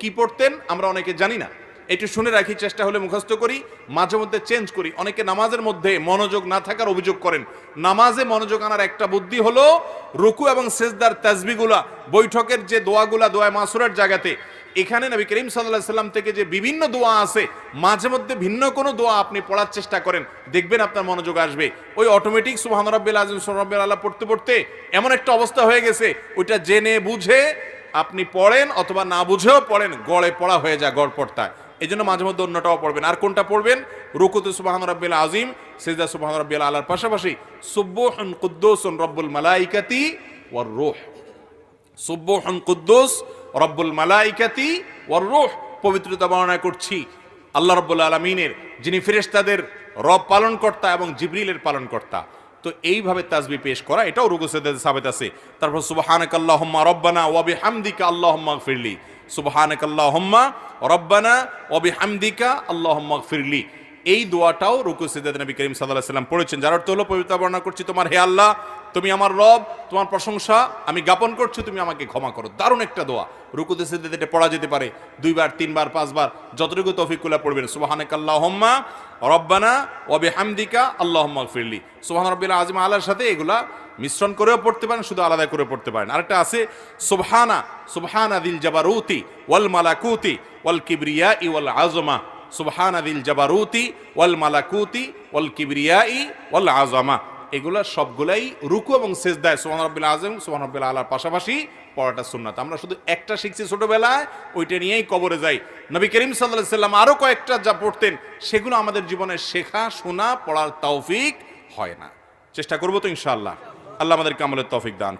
কি পড়তেন আমরা অনেকে জানি না। একটু শুনে রাখি, চেষ্টা হলে মুখস্থ করি, মাঝে মধ্যে চেঞ্জ করি। অনেকে নামাজের মধ্যে মনোযোগ না থাকার অভিযোগ করেন। নামাজে মনোযোগ আনার একটা বুদ্ধি হলো রুকু এবং সেজদার তাজবিগুলা বৈঠকের যে দোয়াগুলা, দোয়া মাসুরের জায়গাতে। এখানে নবী করিম সাল্লাহ সাল্লাম থেকে যে বিভিন্ন দোয়া আছে, মাঝে মধ্যে ভিন্ন কোনো দোয়া আপনি পড়ার চেষ্টা করেন, দেখবেন আপনার মনোযোগ আসবে। ওই অটোমেটিক সুবহান রাব্বিল সুবহান রাব্বিল আল্লাহ পড়তে পড়তে এমন একটা অবস্থা হয়ে গেছে, ওইটা জেনে, বুঝে আপনি পড়েন অথবা না বুঝেও পড়েন, গড়ে পড়া হয়ে যায় গড় পড়তায়। এই জন্য মাঝে মধ্যে অন্যটাও পড়বেন। আর কোনটা পড়বেন? রুকুতে সুবহান রাব্বিল আজিম সেজদা সুবহান রাব্বিল আলার পাশাপাশি সুব্বুহুন কুদ্দুসুন রব্বুল মালাইকাতি ওয়ার রূহ। সুব্বুহুন কুদ্দুস, রব্বুল মালাইকাতি ওয়ার রূহ। পবিত্রতা বর্ণনা করছি। আল্লাহ রব্বুল আলমিনের, যিনি ফেরেশতাদের রব পালনকর্তা এবং জিবরিলের পালনকর্তা। তো এইভাবে তাজবি পেশ করা, এটাও রুকুসেদের সাবেত আছে। তারপর সুবাহানক আল্লাহম্মা রব্বানা ওয়াবি বিহামদিকা আল্লাহম্মা ফিরলি সুবাহানক আল্লাহম্মা রব্বানা ওয়াবি হামদিকা আল্লাহম্মা ফিরলি এই দোয়াটাও রুকু সিদ্দাদ নবী করিম সাল্লাহ সাল্লাম পড়েছেন। যার অর্থ হলো পবিত্র বর্ণনা করছি তোমার, হে আল্লাহ তুমি আমার রব, তোমার প্রশংসা, আমি জ্ঞাপন করছি, তুমি আমাকে ক্ষমা করো। দারুণ একটা দোয়া। রুকুতে সিদ্দাত এটা পড়া যেতে পারে। দুইবার, তিনবার, পাঁচবার, যতটুকু তৌফিকুল্লাহ পড়বেন। সুবহানাক আল্লাহুম্মা রব্বানা ওয়া বিহামদিকা আল্লাহুম্মা গফিরলি। সুবহান রাব্বিল আযিম আলার সাথে এগুলা মিশ্রণ করেও পড়তে পারেন, শুধু আলাদা করে পড়তে পারেন। আরেকটা আছে, সুবহানা সুবহানা দিল জাবারুতি ওয়াল মালাকুতি ওয়াল কিবরিয়া ই ওয়াল আজমা সুবহান দিল জাবারুতি ওয়াল মালাকুতি ওয়াল কিবরিয়া ই ওয়াল আজমা এগুলা সবগুলাই রুকু এবং সেজদায় সোহান রব্বিল আজম সোহান রব্বিল আলার পাশাপাশি পড়াটা সুন্নাত। আমরা শুধু একটা শিখছি ছোটবেলায়, ওইটা নিয়েই কবরে যাই। নবী করিম সাল্লাহ সাল্লাম আরও কয়েকটা যা পড়তেন, সেগুলো আমাদের জীবনে শেখা, শোনা, পড়ার তৌফিক হয় না। চেষ্টা করব তো ইনশাআল্লাহ। আল্লাহ আমাদের কামলের তৌফিক দান।